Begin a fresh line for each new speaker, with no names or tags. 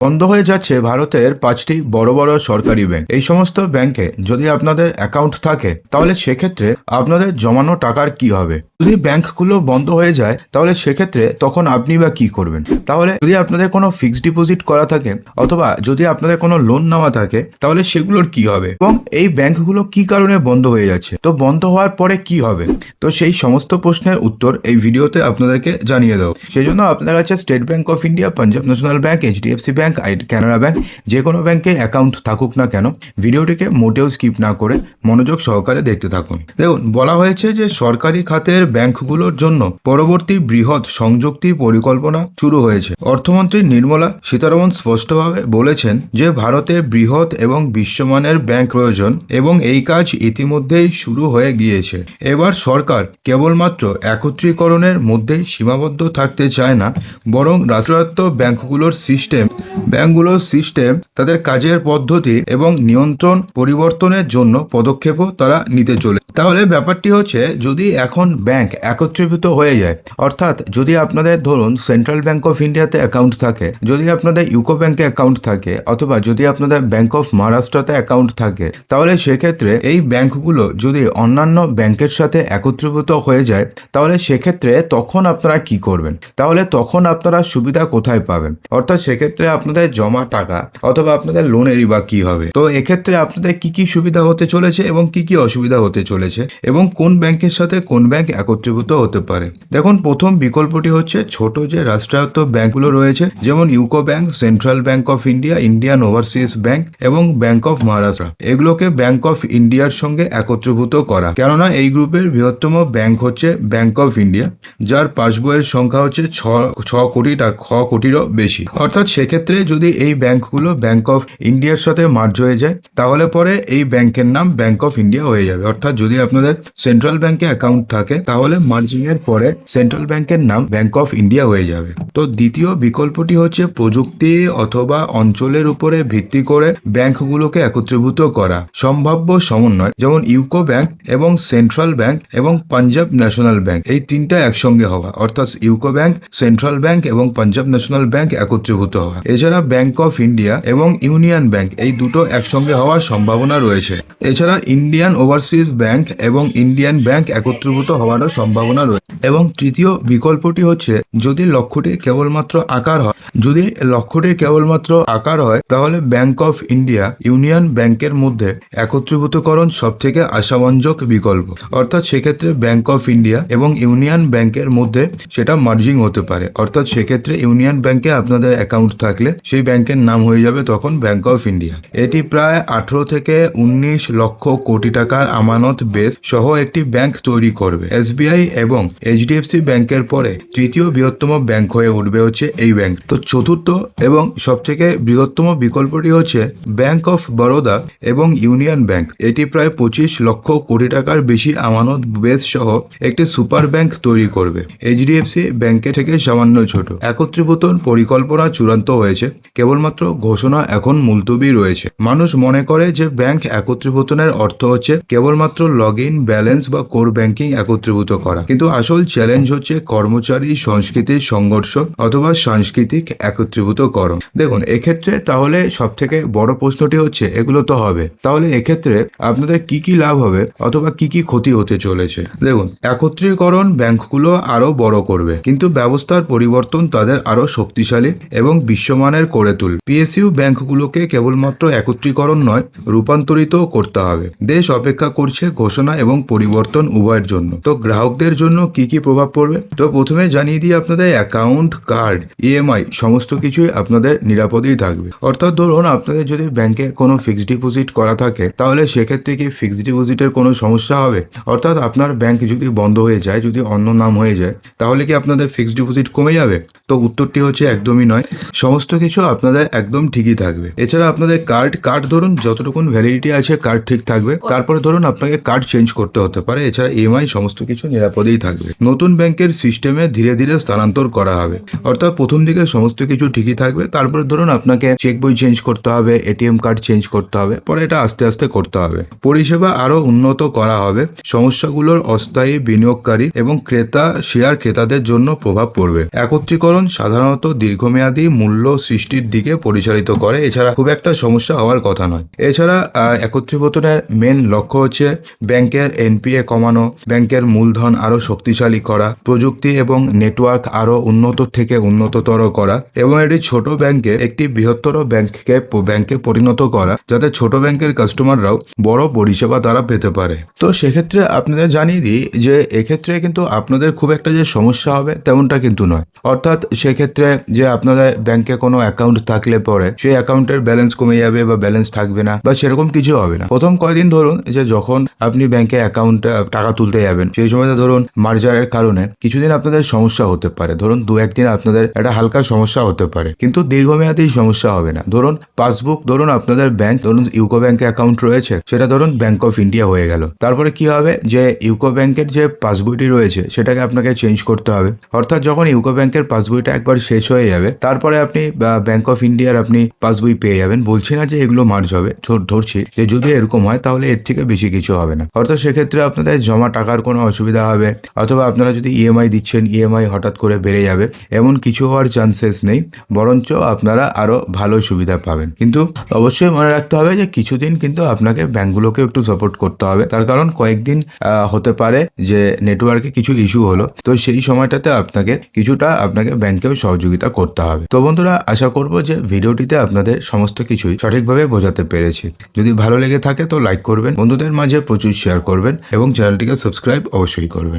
বন্ধ হয়ে যাচ্ছে ভারতের পাঁচটি বড় বড় সরকারি ব্যাংক এই সমস্ত ব্যাংকে যদি আপনাদের অ্যাকাউন্ট থাকে, তাহলে সেক্ষেত্রে আপনাদের জমানো টাকার কি হবে? যদি ব্যাংকগুলো বন্ধ হয়ে যায়, তাহলে সেক্ষেত্রে তখন আপনি বা কি করবেন? তাহলে যদি আপনাদের কোনো ফিক্সড ডিপোজিট করা থাকে, অথবা যদি আপনাদের কোনো লোন নেওয়া থাকে, তাহলে সেগুলোর কি হবে? এবং এই ব্যাংকগুলো কি কারণে বন্ধ হয়ে যাচ্ছে? তো বন্ধ হওয়ার পরে কি হবে? তো সেই সমস্ত প্রশ্নের উত্তর এই ভিডিওতে আপনাদেরকে জানিয়ে দেবো। সেই জন্য আপনার কাছে State Bank of India Punjab National Bank HDFC Bank I Canara Bank যে কোনো ব্যাংকে অ্যাকাউন্ট থাকুক না কেন, ভিডিওটিকে মোটেও স্কিপ না করে মনোযোগ সহকারে দেখতে থাকুন। দেখুন, বলা হয়েছে যে সরকারি খাতের ব্যাংকগুলোর জন্য পরবর্তী বৃহৎ সংযুক্তি পরিকল্পনা শুরু হয়েছে। অর্থমন্ত্রী নির্মলা সীতারমন স্পষ্টভাবে বলেছেন যে ভারতে বৃহৎ এবং বিশ্বমানের ব্যাংক প্রয়োজন এবং এই কাজ ইতিমধ্যেই শুরু হয়ে গিয়েছে। এবার সরকার কেবলমাত্র একত্রীকরণের মধ্যেই সীমাবদ্ধ থাকতে চায় না, বরং রাষ্ট্রায়ত্ত ব্যাংকগুলোর সিস্টেম ব্যাংকগুলোর সিস্টেম, তাদের কাজের পদ্ধতি এবং নিয়ন্ত্রণ পরিবর্তনের জন্য পদক্ষেপও তারা নিতে চলে। তাহলে ব্যাপারটি হচ্ছে, যদি এখন ব্যাংক একত্রীভূত হয়ে যায়, অর্থাৎ যদি আপনাদের ধরুন সেন্ট্রাল ব্যাংক অফ ইন্ডিয়াতে অ্যাকাউন্ট থাকে, যদি আপনাদের ইউকো ব্যাংকে অ্যাকাউন্ট থাকে, অথবা যদি আপনাদের ব্যাংক অফ মহারাষ্ট্রতে অ্যাকাউন্ট থাকে, তাহলে সেক্ষেত্রে এই ব্যাংকগুলো যদি অন্যান্য ব্যাংকের সাথে একত্রীভূত হয়ে যায়, তাহলে সেক্ষেত্রে তখন আপনারা কি করবেন? তাহলে তখন আপনারা সুবিধা কোথায় পাবেন? অর্থাৎ সেক্ষেত্রে আপনাদের জমা টাকা অথবা আপনাদের লোনেরই বা কি হবে? তো এক্ষেত্রে আপনাদের কি কি সুবিধা হতে চলেছে এবং কি কি অসুবিধা হতে চলেছে এবং কোন ব্যাংকের সাথে কোন ব্যাংক একত্রীভূত হতে পারে? দেখুন, প্রথম বিকল্পটি হচ্ছে ছোট যে রাষ্ট্রায়ত্ত ব্যাংকগুলো রয়েছে, যেমন UCO Bank, Central Bank of India, Indian Overseas Bank এবং ব্যাংক অফ মহারাষ্ট্র। এগুলোকে ব্যাংক অফ ইন্ডিয়ার সঙ্গে একত্রীভূত করা। কেননা এই গ্রুপের বৃহত্তম ব্যাংক হচ্ছে ব্যাংক অফ ইন্ডিয়া, যার পাসবইয়ের সংখ্যা হচ্ছে ছ ছ কোটি টাকা ছ কোটিরও বেশি। অর্থাৎ সেক্ষেত্রে যদি এই ব্যাংকগুলো ব্যাংক অফ ইন্ডিয়ার সাথে মার্জ হয়ে যায়, তাহলে পরে এই ব্যাংকের নাম ব্যাংক অফ ইন্ডিয়া হয়ে যাবে। অর্থাৎ যদি আপনাদের সেন্ট্রাল ব্যাংকে অ্যাকাউন্ট থাকে, তাহলে মার্জিং এর পরে সেন্ট্রাল ব্যাংকের নাম ব্যাংক অফ ইন্ডিয়া হয়ে যাবে। তো দ্বিতীয় বিকল্পটি হচ্ছে প্রযুক্তি অথবা অঞ্চলের উপরে ভিত্তি করে ব্যাংকগুলোকে একত্রীভূত করা। সম্ভাব্য সমন্বয়, যেমন ইউকো ব্যাংক এবং সেন্ট্রাল ব্যাংক এবং পাঞ্জাব ন্যাশনাল ব্যাংক এই তিনটা একসঙ্গে হওয়া। অর্থাৎ ইউকো ব্যাংক সেন্ট্রাল ব্যাংক এবং পাঞ্জাব ন্যাশনাল ব্যাংক একত্রীভূত হওয়া। এছাড়া ব্যাংক অফ ইন্ডিয়া এবং ইউনিয়ন ব্যাংক এই দুটো একসঙ্গে হওয়ার সম্ভাবনা রয়েছে। এছাড়া ইন্ডিয়ান ওভারসিজ ব্যাংক এবং ইন্ডিয়ান ব্যাংক একত্রীভূত হওয়ারও সম্ভাবনা রয়েছে। এবং তৃতীয় বিকল্পটি হচ্ছে, যদি লক্ষ্যটি কেবলমাত্র আকার হয়, যদি লক্ষ্যটি কেবলমাত্র আকার হয়, তাহলে ব্যাংক অফ ইন্ডিয়া ইউনিয়ন ব্যাংকের মধ্যে একত্রীভূতকরণ সব থেকে আশাবঞ্জক বিকল্প। অর্থাৎ সেক্ষেত্রে ব্যাংক অফ ইন্ডিয়া এবং ইউনিয়ন ব্যাংকের মধ্যে সেটা মার্জিং হতে পারে। অর্থাৎ সেক্ষেত্রে ইউনিয়ন ব্যাংকে আপনাদের অ্যাকাউন্ট থাকলে সেই ব্যাংকের নাম হয়ে যাবে তখন ব্যাংক অফ ইন্ডিয়া এটি প্রায় আঠারো থেকে উনিশ লক্ষ কোটি টাকার আমানত বেস সহ একটি ব্যাংক তৈরি করবে। এসবিআই এবং এইচডিএফসি ব্যাংকের পরে তৃতীয় বৃহত্তম ব্যাংক হয়ে উঠবে হচ্ছে এই ব্যাংক। তো চতুর্থ এবং সব থেকে বৃহত্তম বিকল্পটি হচ্ছে ব্যাংক অফ বরোদা এবং ইউনিয়ন ব্যাংক এটি প্রায় পঁচিশ লক্ষ কোটি টাকার বেশি আমানত বেস সহ একটি সুপার ব্যাংক তৈরি করবে। এইচডিএফসি ব্যাংকের থেকে সামান্য ছোট। একত্রীভূতন পরিকল্পনা চূড়ান্ত হয়েছে। কেবলমাত্র ঘোষণা এখন মুলতবি রয়েছে। মানুষ মনে করে যে ব্যাংক একত্রীভূতনের অর্থ হচ্ছে কেবলমাত্র লগ ইন ব্যালেন্স বা কোর ব্যাংকিং একত্রীভূত করা। কিন্তু আসল চ্যালেঞ্জ হচ্ছে কর্মচারী সংস্কৃতির সংঘর্ষ অথবা সাংস্কৃতিক একত্রীভূতকরণ। দেখুন, এক্ষেত্রে তাহলে সব থেকে বড় প্রশ্নটি হচ্ছে, এগুলো তো হবে। তাহলে এক্ষেত্রে আপনাদের কি কি লাভ হবে অথবা কি কি ক্ষতি হতে চলেছে? দেখুন, একত্রীকরণ ব্যাংকগুলো আরও বড় করবে। কিন্তু ব্যবস্থার পরিবর্তন তাদের আরও শক্তিশালী এবং বিশ্বমানের করে তুলবে পিএসইউ ব্যাংকগুলোকে কেবলমাত্র একত্রীকরণ নয় রূপান্তরিত করতে হবে। দেশ অপেক্ষা করছে ঘোষণা এবং পরিবর্তন উভয়ের জন্য। তো গ্রাহকদের জন্য কি কি প্রভাব পড়বে? তো প্রথমে জানিয়ে দিই আপনাদের অ্যাকাউন্ট, কার্ড ইএমআই সমস্ত কিছুই আপনাদের নিরাপদেই থাকবে। অর্থাৎ ধরুন আপনাদের যদি ব্যাংকে কোনো ফিক্সড ডিপোজিট করা থাকে, তাহলে সেক্ষেত্রে কি ফিক্সড ডিপোজিটের কোনো সমস্যা হবে? অর্থাৎ আপনার ব্যাংক যদি বন্ধ হয়ে যায়, যদি অন্য নাম হয়ে যায়, তাহলে কি আপনাদের ফিক্সড ডিপোজিট কমে যাবে? তো উত্তরটি হচ্ছে একদমই নয়। সমস্ত কিছু আপনাদের একদম ঠিকই থাকবে। এছাড়া আপনাদের কার্ড কার্ড ধরুন, যতটুকুন ভ্যালিডিটি আছে কার্ড ঠিক থাকবে। তারপরে ধরুন, আপনাকে কার্ড চেঞ্জ করতে হতে পারে। এছাড়া ইএমআই সমস্ত কিছু নিরাপদেই থাকবে। নতুন ব্যাংকের সিস্টেমে ধীরে ধীরে স্থানান্তর করা হবে। অর্থাৎ প্রথম দিকে সমস্ত কিছু ঠিকই থাকবে। তারপরে ধরুন, আপনাকে চেক বই চেঞ্জ করতে হবে এটিএম কার্ড চেঞ্জ করতে হবে, পরে এটা আস্তে আস্তে করতে হবে। পরিষেবা আরও উন্নত করা হবে। সমস্যাগুলোর অস্থায়ী বিনিয়োগকারী এবং ক্রেতা শেয়ার ক্রেতাদের জন্য প্রভাব পড়বে। একত্রীকরণ সাধারণত দীর্ঘমেয়াদী মূল্য সৃষ্টির দিকে পরিচালিত করে। এছাড়া খুব একটা সমস্যা হওয়ার কথা নয়। এছাড়া একত্রীভূতনের মেন লক্ষ্য হচ্ছে ব্যাংকের এনপিএ কমানো, ব্যাংকের মূলধন আরও শক্তিশালী করা, প্রযুক্তি এবং নেটওয়ার্ক আরও উন্নত থেকে উন্নততর করা এবং এটি ছোট ব্যাংকে একটি বৃহত্তর ব্যাংককে ব্যাংকে পরিণত করা যাতে ছোট ব্যাংকের কাস্টমাররাও বড় পরিষেবা তারা পেতে পারে। তো সেক্ষেত্রে আপনাদের জানিয়ে দিই যে, এক্ষেত্রে কিন্তু আপনাদের খুব একটা যে সমস্যা হবে তেমনটা কিন্তু নয়। অর্থাৎ সেক্ষেত্রে যে আপনাদের ব্যাংকে কোনো অ্যাকাউন্ট থাকলে পরে সেই অ্যাকাউন্টের ব্যালেন্স কমে যাবে বা ব্যালেন্স থাকবে না বা সেরকম কিছু হবে না। প্রথম কয়দিন ধরুন যে যখন আপনি ব্যাংকে অ্যাকাউন্ট টাকা তুলতে যাবেন, সেই সময় ধরুন মার্জারের কারণে কিছুদিন আপনাদের সমস্যা হতে পারে। ধরুন দু একদিন আপনাদের একটা হালকা সমস্যা হতে পারে, কিন্তু দীর্ঘমেয়াদী সমস্যা হবে না। ধরুন পাসবুক ধরুন আপনাদের ব্যাংক ধরুন ইউকো ব্যাংকে অ্যাকাউন্ট রয়েছে, সেটা ধরুন ব্যাংক অফ ইন্ডিয়া হয়ে গেল। তারপরে কি হবে? যে ইউকো ব্যাংকের যে পাসবইটি রয়েছে, সেটাকে আপনাকে চেঞ্জ করতে হবে। অর্থাৎ যখন ইউকো ব্যাংকের পাসবইটা একবার শেষ হয়ে যাবে, তারপরে আপনি ব্যাংক অফ ইন্ডিয়ার আপনি পাসবই পেয়ে যাবেন। বলছি না যে এগুলো মার্জ হবে। ধরছি। যে যদি এরকম হয়, তাহলে এর থেকে বেশি কিছু হবে না। অর্থাৎ সেক্ষেত্রে আপনাদের জমা টাকার কোনো অসুবিধা হবে, অথবা আপনারা যদি ইএমআই দিচ্ছেন ইএমআই হঠাৎ করে বেড়ে যাবে, এমন কিছু হওয়ার চান্সেস নেই, বরঞ্চ আপনারা আরও ভালো সুবিধা পাবেন। কিন্তু অবশ্যই মনে রাখতে হবে যে কিছুদিন কিন্তু আপনাকে ব্যাংকগুলোকে একটু সাপোর্ট করতে হবে। তার কারণ কয়েকদিন হতে পারে যে নেটওয়ার্কে কিছু ইস্যু হলো, তো সেই সময়টাতে আপনাকে কিছুটা আপনাকে ব্যাংকেও সহযোগিতা করতে হবে। তো বন্ধুরা আশা করব যে ভিডিওটিতে আপনাদের সমস্ত কিছুই সঠিকভাবে বোঝাতে পেরেছি। যদি ভালো লেগে থাকে তো লাইক করবেন, বন্ধুদের মাঝে প্রচুর শেয়ার করবেন এবং চ্যানেলটিকে সাবস্ক্রাইব অবশ্যই করবেন।